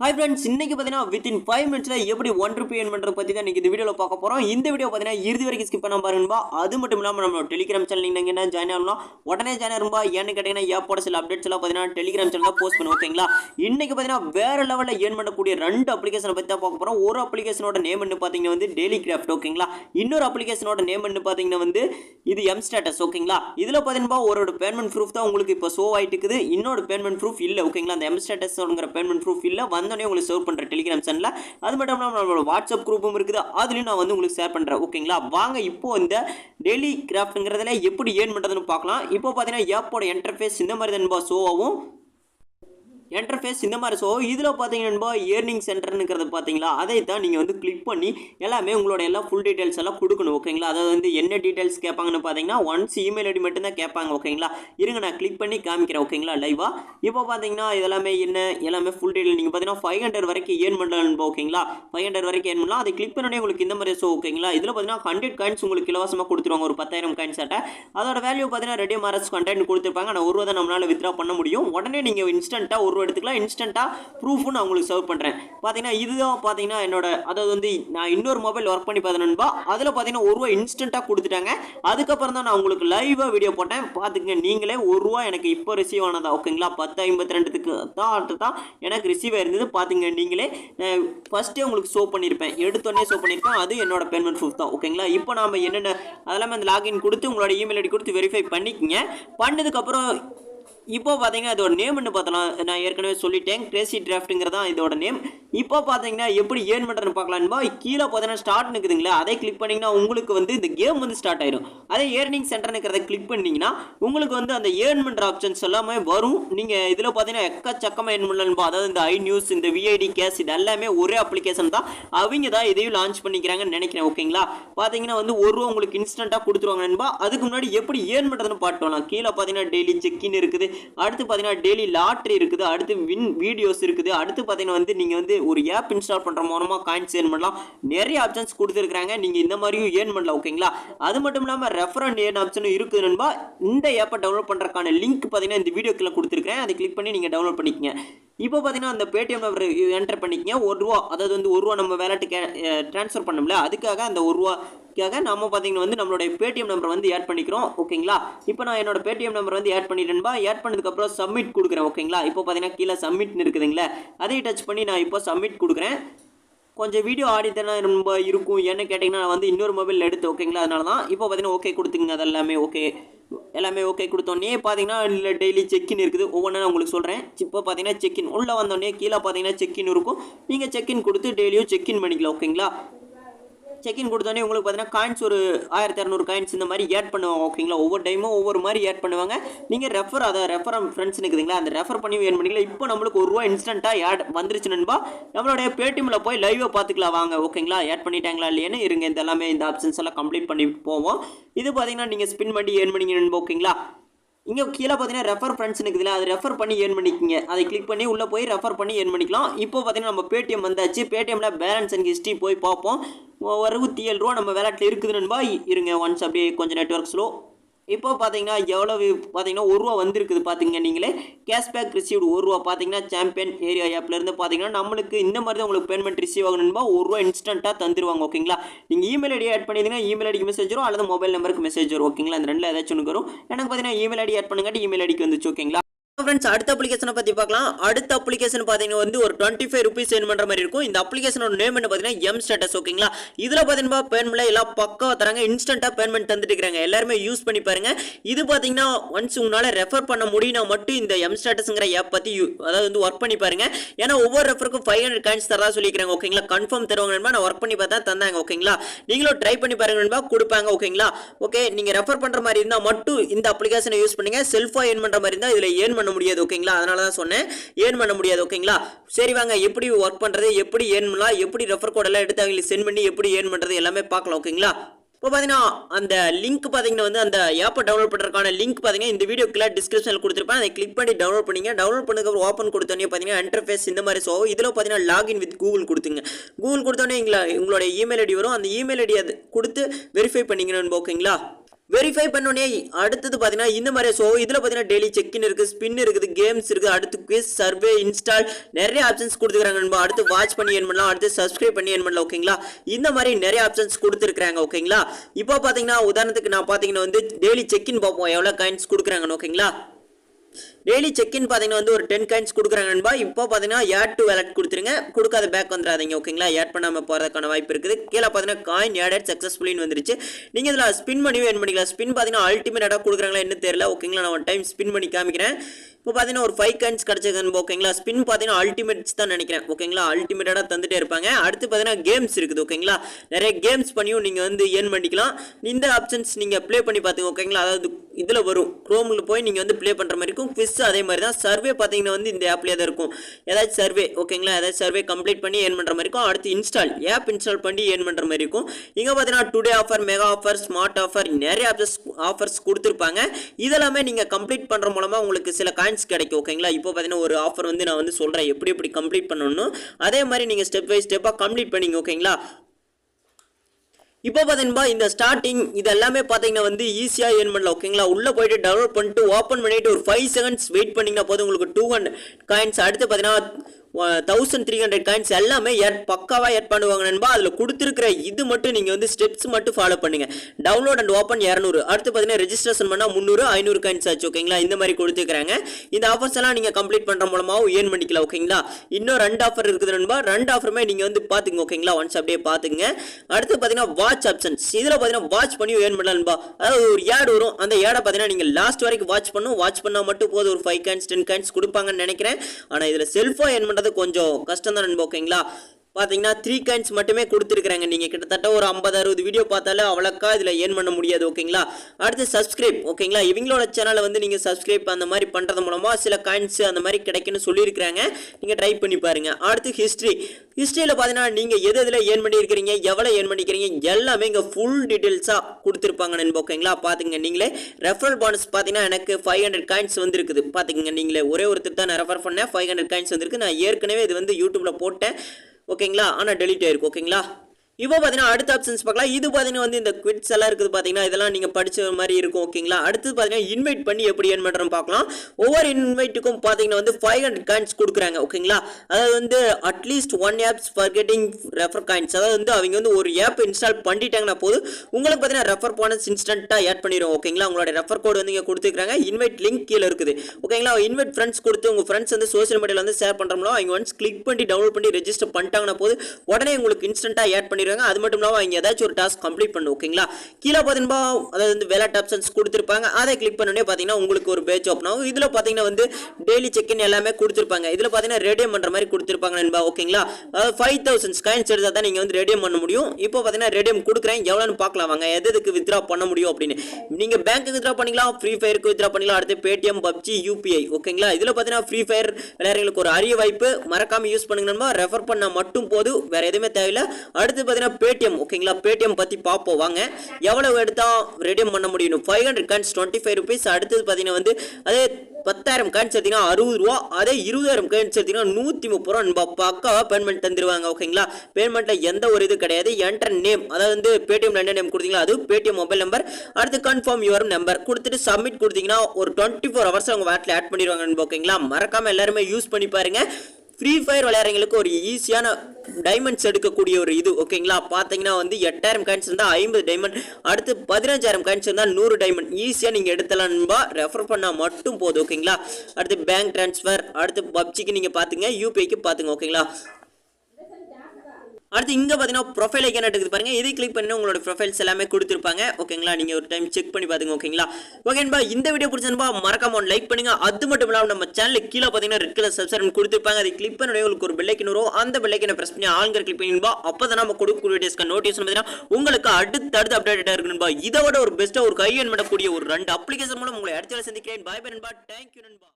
Hi friends இன்னைக்கு பார்த்தீங்கன்னா within five மினிட்ஸில் எப்படி ஒன் ருபி ஏன் பண்ணுறது பற்றி தான் இன்னைக்கு இந்த வீடியோவில் பார்க்க போகிறோம் இந்த வீடியோ பார்த்தீங்கன்னா இறுதி வரைக்கும் ஸ்கிப் பண்ண பாருங்கப்பா அது மட்டும் இல்லாமல் நம்ம டெலிகிராம் சேனல் நீங்கள் என்ன ஜாயின் ஆகலாம் உடனே ஜாயின் ஆகும்பா ஏன்னு கேட்டிங்கன்னா ஏப்போட சில அப்டேட்ஸ் எல்லாம் பார்த்தீங்கன்னா டெலிகிராம் சேனலில் போஸ்ட் பண்ணுவோம் ஓகேங்களா இன்னைக்கு பார்த்தீங்கன்னா வேறு லெவலில் ஏன் பண்ணக்கூடிய ரெண்டு அப்ளிகேஷனை பற்றி தான் பார்க்க போகிறோம் ஒரு அப்ளிகேஷனோட நேம் என்ன பார்த்தீங்கன்னா வந்து டெய்லி கிராஃப்ட் ஓகேங்களா இன்னொரு அப்ளிகேஷனோட நேம் என்ன பார்த்தீங்கன்னா வந்து இது எம் ஸ்டேட்டஸ் ஓகேங்களா இதில் பார்த்தீங்கன்னா ஒரு பேமெண்ட் ப்ரூஃப் தான் உங்களுக்கு இப்போ ஷோ ஆகிட்டு இருக்குது. இன்னொரு பேமெண்ட் ப்ரூஃப் இல்லை ஓகேங்களா அந்த எம் ஸ்டேட்டஸ்ங்கிற பேமெண்ட் ப்ரூஃப் இல்லை. வந்தோடனே உங்களுக்கு சர்வ் பண்ணுறேன் டெலிகிராம் சேனலில் அது மட்டும் இல்லாமல் நம்மளோட வாட்ஸ்அப் குரூப்பும் இருக்குது. அதுலேயும் நான் வந்து உங்களுக்கு ஷேர் பண்ணுறேன் ஓகேங்களா வாங்க இப்போ இந்த டெய்லி கிராஃப்ட்ங்கிறதுல எப்படி ஏர்ன் பண்ணுறதுன்னு பார்க்கலாம். இப்போ பார்த்தீங்கன்னா ஏப்போட இன்டர்ஃபேஸ் இந்த மாதிரி தான் ஷோ ஆகும் என்டர்ஃபேஸ் இந்த மாதிரி. ஸோ இதில் பார்த்தீங்கன்னா ஏர்னிங் சென்டர்னுங்கிறது பார்த்தீங்களா அதை தான் நீங்கள் வந்து கிளிக் பண்ணி எல்லாமே உங்களோட எல்லா ஃபுல் டீட்டெயில்ஸ் எல்லாம் கொடுக்கணும் ஓகேங்களா? அதாவது வந்து என்ன டீட்டெயில்ஸ் கேட்பாங்கன்னு பார்த்தீங்கன்னா ஒன்ஸ் இமெயில் ஐடி மட்டும்தான் கேட்பாங்க ஓகேங்களா? இருங்க நான் கிளிக் பண்ணி காமிக்கிறேன் ஓகேங்களா லைவாக இப்போ பார்த்தீங்கன்னா இதெல்லாமே என்ன? எல்லாமே ஃபுல் டீட்டெயில் நீங்கள் பார்த்தீங்கன்னா ஃபைவ் ஹண்ட்ரட் வரைக்கும் ஏர்ன் பண்ணலாம் ஓகேங்களா? ஃபைவ் ஹண்ட்ரட் வரைக்கும் ஏர்ன் பண்ணலாம். அதை கிளிக் பண்ணோடனே உங்களுக்கு இந்த மாதிரி ஸோ ஓகேங்களா? இதில் பார்த்தீங்கன்னா ஹண்ட்ரட் காயின்ஸ் உங்களுக்கு இலவசமாக கொடுத்துருவாங்க ஒரு பத்தாயிரம் காயின்ஸ் அதோட வேல்யூ பார்த்தீங்கன்னா ரெடி மாரஸ் கண்டென்ட் கொடுத்துருப்பாங்க. ஆனால் ஒரு ரூபா தான் நம்மளால் வித்ரா பண்ண முடியும். உடனே நீங்கள் இன்ஸ்டண்ட்டாக ஒரு எடுத்துக்கலாம். இன்ஸ்டண்ட்டாக ப்ரூஃப்னு அவங்களுக்கு உங்களுக்கு சர்வ் பண்ணுறேன் பார்த்தீங்கன்னா இதுதான் பார்த்தீங்கன்னா என்னோட அதாவது வந்து நான் இன்னொரு மொபைல் ஒர்க் பண்ணி பார்த்தேன்பா அதில் பார்த்தீங்கன்னா ஒரு ரூபா இன்ஸ்டண்ட்டாக கொடுத்துட்டாங்க. அதுக்கப்புறம் தான் நான் உங்களுக்கு லைவாக வீடியோ போட்டேன். பார்த்துக்கங்க நீங்களே ஒரு ரூபா எனக்கு இப்போ ரிசீவ் ஆனதா ஓகேங்களா? பத்து ஐம்பத்தி ரெண்டுக்கு தான் அடுத்து தான் எனக்கு ரிசீவ் ஆயிருந்தது. பார்த்துங்க நீங்களே ஃபஸ்ட்டே உங்களுக்கு ஷோ பண்ணியிருப்பேன் எடுத்தோடனே ஷோ பண்ணியிருப்பேன் அது என்னோட பேமெண்ட் ப்ரூஃப் தான் ஓகேங்களா? இப்போ நாம் என்னென்ன அதெல்லாமே அந்த லாகின் கொடுத்து உங்களோட இமெயில் ஐடி கொடுத்து வெரிஃபை பண்ணிக்கங்க. பண்ணதுக்கப்புறம் இப்போ பார்த்தீங்கன்னா இதோட நேம்னு பார்த்தலாம் நான் ஏற்கனவே சொல்லிட்டேன். கிரேசி டிராஃப்ட்டுங்கிறதா இதோட நேம் இப்போ பார்த்தீங்கன்னா எப்படி ஏர்ன் பண்ணுறதுன்னு பார்க்கலான்பா கீழே பார்த்தீங்கன்னா ஸ்டார்ட் இருக்குதுங்களா அதை கிளிக் பண்ணிங்கன்னா உங்களுக்கு வந்து இந்த கேம் வந்து ஸ்டார்ட் ஆயிடும் அதே ஏர்னிங் சென்டர்னுக்கிறத கிளிக் பண்ணிங்கன்னா உங்களுக்கு வந்து அந்த ஏர்ன் பண்ணுற ஆப்ஷன்ஸ் எல்லாமே வரும். நீங்கள் இதில் பார்த்தீங்கன்னா எக்கச்சக்கமாக ஏர்ன் பண்ணலன்பா அதாவது இந்த ஐ நியூஸ் இந்த விஐடி கேஸ் இது எல்லாமே ஒரே அப்ளிகேஷன் தான். அவங்க தான் இதையும் லான்ச் பண்ணிக்கிறாங்கன்னு நினைக்கிறேன் ஓகேங்களா பார்த்தீங்கன்னா வந்து ஒரு ரூபா உங்களுக்கு இன்ஸ்டண்ட்டாக கொடுத்துருவாங்க நண்பா. அதுக்கு முன்னாடி எப்படி ஏர்ன் பண்ணுறதுன்னு பாட்டோம்லாம் கீழே பார்த்தீங்கன்னா டெய்லி செக்இன் இருக்குது. அடுத்து பார்த்தீங்கன்னா டெய்லி லாட்ரி இருக்குது அடுத்து வின் வீடியோஸ் இருக்குது. அடுத்து பார்த்தீங்கன்னா வந்து நீங்கள் வந்து ஒரு ஆப் இன்ஸ்டால் பண்ணுற மூலமாக காயின்ஸ் ஏர்ன் பண்ணலாம். நிறைய ஆப்ஷன்ஸ் கொடுத்துருக்காங்க நீங்கள் இந்த மாதிரியும் ஏர்ன் பண்ணலாம் ஓகேங்களா அது மட்டும் இல்லாமல் ரெஃபரண்ட் ஏர்ன் ஆப்ஷனும் இருக்குது நண்பா. இந்த ஆப்பை டவுன்லோட் பண்ணுறதுக்கான லிங்க் பார்த்தீங்கன்னா இந்த வீடியோக்குள்ள கொடுத்துருக்கேன் அதை கிளிக் பண்ணி நீங்கள் டவுன்லோட் பண்ணிக்கங்க. இப்போ பார்த்தீங்கன்னா அந்த பேடிஎம் நம்பர் என்டர் பண்ணிக்கங்க. ஒரு ரூபா அதாவது வந்து ஒரு ரூபா நம்ம வேலட்டுக்கு ட்ரான்ஸ்ஃபர் பண்ணோம்ல அதுக்காக அந்த ஒரு ரூபாக்காக நம்ம பார்த்தீங்கன்னா வந்து நம்மளுடைய பேடிஎம் நம்பர் வந்து ஆட் பண்ணிக்கிறோம் ஓகேங்களா இப்போ நான் என்னோட பேடிஎம் நம்பர் வந்து ஆட் பண்ணிட்டேன்பா ஆட் பண்ணதுக்கப்புறம் சப்மிட் கொடுக்குறேன் ஓகேங்களா இப்போ பார்த்தீங்கன்னா கீழே சப்மிட்னு இருக்குதுங்களே அதை டச் பண்ணி நான் இப்போ சப்மிட் கொடுக்குறேன். கொஞ்சம் வீடியோ ஆடித்தனா ரொம்ப இருக்கும். என்ன கேட்டிங்கன்னா நான் வந்து இன்னொரு மொபைல் எடுத்து ஓகேங்களா அதனால தான் இப்போ பார்த்தீங்கன்னா ஓகே கொடுத்துங்க அது எல்லாமே ஓகே எல்லாமே ஓகே கொடுத்தோடனே பார்த்தீங்கன்னா இல்லை டெய்லி செக்இன் இருக்குது. ஒவ்வொன்றா நான் உங்களுக்கு சொல்கிறேன் இப்போ பார்த்தீங்கன்னா செக்இன் உள்ளே வந்தோடனே கீழே பார்த்தீங்கன்னா செக்இன் இருக்கும். நீங்கள் செக்இன் கொடுத்து டெய்லியும் செக்இன் பண்ணிக்கலாம் ஓகேங்களா செக்இன் கொடுத்தோடனே உங்களுக்கு பார்த்தீங்கன்னா காயின்ஸ் ஒரு ஆயிரத்தி இரநூறு காயின்ஸ் இந்த மாதிரி ஆட் பண்ணுவாங்க ஓகேங்களா ஒவ்வொரு டைமும் ஒவ்வொரு மாதிரி ஆட் பண்ணுவாங்க. நீங்கள் ரெஃபர் அதை ரெஃபர் ஃப்ரெண்ட்ஸ் இருக்குதுங்களா? அந்த ரெஃபர் பண்ணி ஏன் பண்ணிக்கலாம். இப்போ நம்மளுக்கு ஒரு ரூபா இன்ஸ்டண்ட்டாக ஆட் வந்துருச்சு நண்பா. நம்மளுடைய பேடிஎம்மில் போய் லைவாக பார்த்துக்கலாம் வாங்க ஓகேங்களா ஆட் பண்ணிட்டாங்களா இல்லையானு இருங்க. இந்த எல்லாமே இந்த ஆப்ஷன்ஸ் எல்லாம் கம்ப்ளீட் பண்ணி போவோம். இது பார்த்தீங்கன்னா நீங்கள் ஸ்பின் பண்ணி ஏன் பண்ணிங்க நண்பா ஓகேங்களா இங்கே கீழே பார்த்தீங்கன்னா ரெஃபர் ஃப்ரெண்ட்ஸ் இருக்குதுல அதை ரெஃபர் பண்ணி ஏர்ன் பண்ணிக்கிங்க. அதை கிளிக் பண்ணி உள்ளே போய் ரெஃபர் பண்ணி ஏர்ன் பண்ணிக்கலாம். இப்போ பார்த்தீங்கன்னா நம்ம பேடிஎம் வந்தாச்சு. பேடிஎம்மில் பேலன்ஸ் அண்ட் ஹிஸ்ட்ரி போய் பார்ப்போம். அறுபத்தி ஏழு ரூபா நம்ம விளையாட்டில் இருக்குதுன்னுபா இருங்க ஒன்ஸ் அப்படியே கொஞ்சம் நெட்ஒர்க் ஸ்லோ இப்போ பார்த்தீங்கன்னா எவ்வளவு பார்த்தீங்கன்னா ஒரு ரூபா வந்திருக்குது பார்த்தீங்க நீங்களே. கேஷ்பேக் ரிசீவ்டு ஒரு ரூபா. பார்த்தீங்கன்னா சாம்பியன் ஏரியா ஆப்லேருந்து பார்த்தீங்கன்னா நம்மளுக்கு இந்த மாதிரி தான் உங்களுக்கு பேமெண்ட் ரிசீவ் ஆகணும்பா ஒரு ரூபா இன்ஸ்டண்ட்டாக தந்துருவாங்க ஓகேங்களா நீங்கள் இமெயில் ஐடி ஆட் பண்ணிங்கன்னா இமெயில் ஐடிக்கு மெசேஜ் வரும் அல்லது மொபைல் நம்பருக்கு மெசேஜ் வரும் ஓகேங்களா அந்த ரெண்டில் ஏதாச்சும் ஒன்று வரும். எனக்கு பார்த்தீங்கன்னா இமெயில் ஐடி ஆட் பண்ணுங்காட்டி இமெயில் ஐடிக்கு வந்துச்சு ஓகேங்களா ஃப்ரெண்ட்ஸ் அடுத்த அப்ளிகேஷனை பற்றி பார்க்கலாம். அடுத்த அப்ளிகேஷன் பார்த்தீங்கன்னா வந்து ஒரு டுவெண்ட்டி ஃபைவ் ருபீஸ் ஏர்ன் பண்ணுற மாதிரி இருக்கும். இந்த அப்ளிகேஷனோட நேம் என்ன பார்த்தீங்கன்னா எம் ஸ்டேட்டஸ் ஓகேங்களா இதில் பார்த்தீங்கன்னா பேமெண்ட்ல எல்லாம் பக்கம் தராங்க இன்ஸ்டண்ட்டாக பேமெண்ட் தந்துட்டு இருக்கிறாங்க எல்லாருமே யூஸ் பண்ணி பாருங்க. இது பார்த்தீங்கன்னா ஒன்ஸ் உங்களால் ரெஃபர் பண்ண முடியும்னா மட்டும் இந்த எம் ஸ்டேட்டஸ்ங்கிற ஆப் பற்றி அதாவது வந்து ஒர்க் பண்ணி பாருங்க. ஏன்னா ஒவ்வொரு ரெஃபருக்கும் ஃபைவ் ஹண்ட்ரட் காயின்ஸ் தரதா சொல்லிக்கிறாங்க ஓகேங்களா கன்ஃபார்ம் தருவாங்க நான் ஒர்க் பண்ணி பார்த்தா தந்தாங்க ஓகேங்களா நீங்களும் ட்ரை பண்ணி பாருங்க நண்பா. கொடுப்பாங்க ஓகேங்களா ஓகே நீங்கள் ரெஃபர் பண்ணுற மாதிரி இருந்தால் மட்டும் இந்த அப்ளிகேஷனை யூஸ் பண்ணுங்க. செல்ஃபாக ஏர்ன் பண்ணுற மாதிரி இருந்தால் இதில் ஏர்ன் பண்ண முடியாது ஓகேங்களா அதனால தான் சொன்னேன். ஏர்ன் பண்ண முடியாது ஓகேங்களா சரி வாங்க எப்படி ஒர்க் பண்ணுறது எப்படி ஏர்ன் பண்ணலாம் எப்படி ரெஃபர் கோடெல்லாம் எடுத்து அவங்களுக்கு சென்ட் பண்ணி எப்படி ஏர்ன் பண்ணுறது எல்லாமே பார்க்கலாம் ஓகேங்களா இப்போ பார்த்தீங்கன்னா அந்த லிங்க் பார்த்தீங்கன்னா வந்து அந்த ஆப்பை டவுன்லோட் பண்ணுறதுக்கான லிங்க் பார்த்தீங்கன்னா இந்த வீடியோ கீழே டிஸ்கிரிப்ஷனில் கொடுத்துருப்பேன். அதை கிளிக் பண்ணி டவுன்லோட் பண்ணிங்க. டவுன்லோட் பண்ணதுக்கு ஓப்பன் கொடுத்தோன்னே பார்த்தீங்கன்னா இன்டர்ஃபேஸ் இந்த மாதிரி ஸோ இதில் பார்த்தீங்கன்னா லாகின் வித் கூகுள் கொடுத்துங்க. கூகுள் கொடுத்தோன்னே எங்களை உங்களுடைய இமெயில் ஐடி வரும். அந்த இமெயில் ஐடி அது கொடுத்து வெரிஃபை பண்ணிங்கன்னு ஓகேங்களா வெரிஃபை பண்ணோடனே அடுத்தது பார்த்தீங்கன்னா இந்த மாதிரி ஸோ இதில் பார்த்தீங்கன்னா டெய்லி செக்இன் இருக்குது ஸ்பின் இருக்குது கேம்ஸ் இருக்குது அடுத்து குவிஸ் சர்வே இன்ஸ்டால் நிறைய ஆப்ஷன்ஸ் கொடுத்துருக்காங்க நண்பா. அடுத்து வாட்ச் பண்ணி ஏன் பண்ணலாம் அடுத்து சப்ஸ்கிரைப் பண்ணி ஏன் பண்ணலாம் ஓகேங்களா இந்த மாதிரி நிறைய ஆப்ஷன்ஸ் கொடுத்துருக்காங்க ஓகேங்களா இப்போ பார்த்தீங்கன்னா உதாரணத்துக்கு நான் பார்த்தீங்கன்னா வந்து டெய்லி செக்இன் பார்ப்போம் எவ்வளோ காயின்ஸ் கொடுக்குறாங்கன்னு ஓகேங்களா டெய்லி செக்இன் பார்த்தீங்கன்னா வந்து ஒரு டென் காயின்ஸ் கொடுக்குறாங்க நண்பா. இப்போ பார்த்தீங்கன்னா ஏட் டு வேலட் கொடுத்துருங்க. கொடுக்காத பேக் வந்துடாதீங்க ஓகேங்களா? ஏட் பண்ணாமல் போகிறதுக்கான வாய்ப்பு இருக்குது. கீழே பார்த்தீங்கன்னா காயின் ஏடட் சக்ஸஸ்ஃபுல்லின்னு வந்துருச்சு. நீங்கள் இதில் ஸ்பின் பண்ணி ஏன் பண்ணிக்கலாம். ஸ்பின் பார்த்தீங்கன்னா அல்டிமேட்டாக கொடுக்குறாங்களா என்ன தெரியல. ஓகேங்களா? நான் ஒன் டைம் ஸ்பின் பண்ணி காமிக்கிறேன். இப்போ பார்த்தீங்கன்னா ஒரு ஃபைவ் காயின்ஸ் கிடச்சது ஓகேங்களா? ஸ்பின் பார்த்தீங்கன்னா அல்டிமேட்ஸ் தான் நினைக்கிறேன். ஓகேங்களா? அல்டிமேட்டாக தந்துட்டே இருப்பாங்க. அடுத்து பார்த்தீங்கன்னா கேம்ஸ் இருக்குது ஓகேங்களா? நிறைய கேம்ஸ் பண்ணியும் நீங்கள் வந்து ஏர்ன் பண்ணிக்கலாம். இந்த ஆப்ஷன்ஸ் நீங்கள் ப்ளே பண்ணி பார்த்துங்க ஓகேங்களா? அதாவது இதில் வரும். க்ரோமில் போய் நீங்கள் வந்து ப்ளே பண்ணுற மாதிரி இருக்கும். குவிஸ் அதே மாதிரி தான் சர்வே பார்த்தீங்கன்னா வந்து இந்த ஆப்லேயே தான் இருக்கும். ஏதாச்சும் சர்வே ஓகேங்களா ஏதாச்சும் சர்வே கம்ப்ளீட் பண்ணி ஏன் பண்ணுற மாதிரி இருக்கும். அடுத்து இன்ஸ்டால் ஆப் இன்ஸ்டால் பண்ணி ஏன் பண்ணுற மாதிரி இருக்கும். இங்கே பார்த்தீங்கன்னா today offer mega offer smart offer நிறைய ஆப்ஸ் ஆஃபர்ஸ் கொடுத்துருப்பாங்க. இதெல்லாமே நீங்கள் கம்ப்ளீட் பண்ணுற மூலமாக உங்களுக்கு சில காயின்ஸ் கிடைக்கும் ஓகேங்களா இப்போ பார்த்தீங்கன்னா ஒரு ஆஃபர் வந்து நான் வந்து சொல்கிறேன் எப்படி எப்படி கம்ப்ளீட் பண்ணணும் அதே மாதிரி நீங்கள் ஸ்டெப் பை ஸ்டெப்பாக கம்ப்ளீட் பண்ணிங்க ஓகேங்களா இப்போ பார்த்தீங்கன்னா இந்த ஸ்டார்டிங் இது எல்லாமே பார்த்தீங்கன்னா வந்து ஈஸியாக ஏர்ன் பண்ணலாம் ஓகேங்களா உள்ளே போயிட்டு டவுன்லோட் பண்ணிட்டு ஓப்பன் பண்ணிட்டு ஒரு ஃபைவ் செகண்ட்ஸ் வெயிட் பண்ணிங்கன்னா போதும் உங்களுக்கு டூ ஹண்ட்ரட் காயின்ஸ் அடுத்து பார்த்தீங்கன்னா தௌசண்ட் த்ரீ ஹண்ட்ரட் காயின்ஸ் எல்லாமே எட் பக்காவாக எட் பண்ணுவாங்க நண்பா. அதில் கொடுத்துருக்கிற இது மட்டும் நீங்கள் வந்து ஸ்டெப்ஸ் மட்டும் ஃபாலோ பண்ணுங்க. டவுன்லோட் அண்ட் ஓப்பன் இரநூறு. அடுத்து பார்த்தீங்கன்னா ரெஜிஸ்ட்ரேஷன் பண்ணால் முந்நூறு ஐநூறு காயின்ஸ் ஆச்சு ஓகேங்களா இந்த மாதிரி கொடுத்துருக்காங்க இந்த ஆஃபர்ஸ் எல்லாம் நீங்கள் கம்ப்ளீட் பண்ணுற மூலமாகவும் ஏர்ன் பண்ணிக்கலாம் ஓகேங்களா இன்னும் ரெண்டு ஆஃபர் இருக்குது நண்பா. ரெண்டு ஆஃபருமே நீங்கள் வந்து பார்த்துங்க ஓகேங்களா ஒன்ஸ் அப்படியே பார்த்துங்க அடுத்து பார்த்தீங்கன்னா வாட்ச் ஆப்ஷன்ஸ் இதில் பார்த்தீங்கன்னா வாட்ச் பண்ணி ஏர்ன் பண்ணலாம் நண்பா. அதாவது ஒரு ஏட் வரும். அந்த ஏடை பார்த்தீங்கன்னா நீங்கள் லாஸ்ட் வரைக்கும் வாட்ச் பண்ணும். வாட்ச் பண்ணால் மட்டும் போதும். ஒரு ஃபைவ் காயின்ஸ் டென் காயின்ஸ் கொடுப்பாங்கன்னு நினைக்கிறேன். ஆனால் இதில் செல்ஃபாக ஏர்ன் பண்ணுறது கொஞ்சம் கஷ்டம் தான் நண்பா ஓகேங்களா பார்த்தீங்கன்னா த்ரீ காயின்ஸ் மட்டுமே கொடுத்துருக்குறாங்க. நீங்கள் கிட்டத்தட்ட ஒரு ஐம்பது அறுபது வீடியோ பார்த்தாலே அவ்வளோக்கா இதில் ஏர்ன் பண்ண முடியாது ஓகேங்களா அடுத்து சப்ஸ்கிரைப் ஓகேங்களா இவங்களோட சேனலை வந்து நீங்கள் சப்ஸ்கிரைப் அந்த மாதிரி பண்ணுறது மூலமாக சில காயின்ஸ் அந்த மாதிரி கிடைக்குன்னு சொல்லியிருக்கிறாங்க. நீங்கள் ட்ரை பண்ணி பாருங்கள் அடுத்து ஹிஸ்ட்ரி ஹிஸ்ட்ரியில் பார்த்தீங்கன்னா நீங்கள் எது எதில் ஏர்ன் பண்ணியிருக்கிறீங்க எவ்வளோ ஏர்ன் பண்ணிக்கிறீங்க எல்லாமே இங்கே ஃபுல் டீட்டெயில்ஸாக கொடுத்துருப்பாங்க நண்பா ஓகேங்களா பார்த்துங்க நீங்களே. ரெஃபரல் பானஸ் பார்த்தீங்கன்னா எனக்கு ஃபைவ் ஹண்ட்ரட் காயின்ஸ் வந்துருக்குது. பார்த்துங்க நீங்களே. ஒரே ஒருத்தர் தான் நான் ரெஃபர் பண்ணேன். ஃபைவ் ஹண்ட்ரட் காயின்ஸ் வந்திருக்கு. நான் ஏற்கனவே இது வந்து யூடியூப்பில் போட்டேன். ஓகேங்களா? ஆனால் டெலிட் ஆயிருக்கும் ஓகேங்களா? இப்போ பார்த்தீங்கன்னா அடுத்த ஆப்ஷன்ஸ் பார்க்கலாம். இது பார்த்தீங்கன்னா வந்து இந்த குவிட்ஸ் எல்லாம் இருக்குது பார்த்தீங்கன்னா இதெல்லாம் நீங்கள் படித்த மாதிரி இருக்கும் ஓகேங்களா அடுத்து பார்த்தீங்கன்னா இன்வைட் பண்ணி எப்படி ஏன் பண்ணுறோம் பார்க்கலாம். ஒவ்வொரு இன்வைட்டுக்கும் பார்த்தீங்கன்னா வந்து ஃபைவ் ஹண்ட்ரட் காயின்ஸ் கொடுக்குறாங்க ஓகேங்களா அதாவது வந்து at least one apps for getting refer coins அதாவது வந்து அவங்க வந்து ஒரு ஆப் இன்ஸ்டால் பண்ணிட்டாங்கன்னா போது உங்களுக்கு பார்த்தீங்கன்னா ரெஃபர் போனஸ் இன்ஸ்டன்ட்டாக ஆட் பண்ணிடும் ஓகேங்களா உங்களோட ரெஃபர் கோடு வந்து இங்கே கொடுத்துருக்காங்க. இன்வைட் லிங்க் கீழே இருக்குது ஓகேங்களா இன்வைட் ஃப்ரெண்ட்ஸ் கொடுத்து உங்கள் ஃப்ரெண்ட்ஸ் வந்து சோஷியல் மீடியாவில் வந்து ஷேர் பண்ணுறோம்னா அவங்க ஒன்ஸ் கிளிக் பண்ணி டவுன்லோட் பண்ணி ரெஜிஸ்டர் பண்ணிட்டாங்கன்னா போது உடனே உங்களுக்கு இன்ஸ்டன்ட்டாக ஆட் பண்ணிடுவாங்க அது மட்டும் இல்லாமல் அவங்க ஏதாச்சும் ஒரு டாஸ்க் கம்ப்ளீட் பண்ணும் ஓகேங்களா கீழே பார்த்தீங்கன்னா அதாவது வந்து வேலட் ஆப்ஷன்ஸ் கொடுத்துருப்பாங்க. அதை கிளிக் பண்ணோடனே பார்த்தீங்கன்னா உங்களுக்கு ஒரு பேஜ் ஓப்பன் ஆகும். இதில் பார்த்தீங்கன்னா வந்து டெய்லி செக்இன் எல்லாமே கொடுத்துருப்பாங்க. இதில் பார்த்தீங்கன்னா ரேடியம் பண்ணுற மாதிரி கொடுத்துருப்பாங்க நண்பா ஓகேங்களா அதாவது ஃபைவ் தௌசண்ட் காயின்ஸ் எடுத்தால் தான் நீங்கள் வந்து ரேடியம் பண்ண முடியும். இப்போ பார்த்தீங்கன்னா ரேடியம் கொடுக்குறேன். எவ்வளோன்னு பார்க்கலாம் வாங்க. எது எதுக்கு வித்ரா பண்ண முடியும் அப்படின்னு. நீங்கள் பேங்க்கு வித்ரா பண்ணிக்கலாம். ஃப்ரீ ஃபயருக்கு வித்ரா பண்ணிக்கலாம். அடுத்து பேடிஎம் பப்ஜி யூபிஐ ஓகேங்களா இதில் பார்த்தீங்கன்னா ஃப்ரீ ஃபயர் விளையாடுறவங்களுக்கு ஒரு அரிய வாய்ப்பு. மறக்காம யூஸ் பண்ணுங்க நண்பா. ரெஃபர் பண்ணால் மட்டும் போது வேற எதுவுமே தேவையில்லை. அடுத்து பார்த்தீங்கன்னா பேடிஎம் ஓகேங்களா பேடிஎம் பற்றி பார்ப்போம் வாங்க. எவ்வளவு எடுத்தால் ரெடியம் பண்ண முடியும்? Five hundred guns twenty five rupees அடுத்தது பார்த்தீங்கன்னா வந்து அதே பத்தாயிரம் காயின்ஸ் எடுத்தீங்கன்னா அறுபது ரூபா. அதே இருபதாயிரம் காயின்ஸ் எடுத்தீங்கன்னா நூற்றி முப்பது ரூபா. நம்ம பக்காவாக பேமெண்ட் தந்துருவாங்க ஓகேங்களா பேமெண்ட்டில் எந்த ஒரு இது கிடையாது. என்டர் நேம் அதாவது வந்து பேடிஎம் என்ன நேம் கொடுத்தீங்களா அது பேடிஎம் மொபைல் நம்பர் அடுத்து கன்ஃபார்ம் யுவர் நம்பர் கொடுத்துட்டு சப்மிட் கொடுத்தீங்கன்னா ஒரு டுவெண்ட்டி ஃபோர் ஹவர்ஸ் அவங்க வேட்டில் ஆட் பண்ணிடுவாங்க ஓகேங்களா மறக்காமல் எல்லாருமே யூஸ் பண்ணி பாருங்கள் ஃப்ரீ ஃபயர் விளையாடுறவங்களுக்கு ஒரு ஈஸியான டைமண்ட்ஸ் எடுக்கக்கூடிய ஒரு இது ஓகேங்களா பார்த்தீங்கன்னா வந்து எட்டாயிரம் காயின்ஸ் இருந்தால் ஐம்பது டைமண்ட் அடுத்து பதினஞ்சாயிரம் காயின்ஸ் இருந்தால் நூறு டைமண்ட் ஈஸியாக நீங்கள் எடுத்தலாம்பா ரெஃபர் பண்ணால் மட்டும் போதும் ஓகேங்களா அடுத்து பேங்க் ட்ரான்ஸ்ஃபர் அடுத்து பப்ஜிக்கு நீங்கள் பார்த்துங்க யூபிஐக்கு பார்த்துங்க ஓகேங்களா அடுத்து இங்கே பார்த்தீங்கன்னா ப்ரொஃபைல் ஐக்கன் இருக்குது பாருங்க. இதை கிளிக் பண்ணி உங்களோட ப்ரொஃபைல்ஸ் எல்லாமே கொடுத்துருப்பாங்க. ஓகேங்களா நீங்கள் ஒரு டைம் செக் பண்ணி பாத்துங்க ஓகேங்களா ஓகேன்பா இந்த வீடியோ பிடிச்சிருந்தா மறக்காம லைக் பண்ணுங்க. அது மட்டும் இல்லாமல் நம்ம சேனலுக்கு கீழே பார்த்தீங்கன்னா ரெட் கலர் சப்ஸ்கிரைப் கொடுத்துருப்பாங்க. அதை கிளிக் பண்ணி உங்களுக்கு ஒரு பெல்லைக்கன் வரும். அந்த பெல்லைக்கனை ப்ரெஸ் பண்ணி ஆளுங்க கிளிக் பண்ணிப்பா அப்போ தான் நம்ம கொடுக்கக்கூடிய டேஸ்க்கு நோட்டீஸ் பார்த்தீங்கன்னா உங்களுக்கு அடுத்து அடுத்து அப்டேட்டாக இருக்கணும்பா இதை விட ஒரு பெஸ்ட்டாக ஒரு கையன் பண்ணக்கூடிய ஒரு ரெண்டு அப்ளிகேஷன் மூலம் உங்களை அடுத்த சந்திக்கிறேன். பாய் பை நண்பா தேங்க்யூ நண்பா.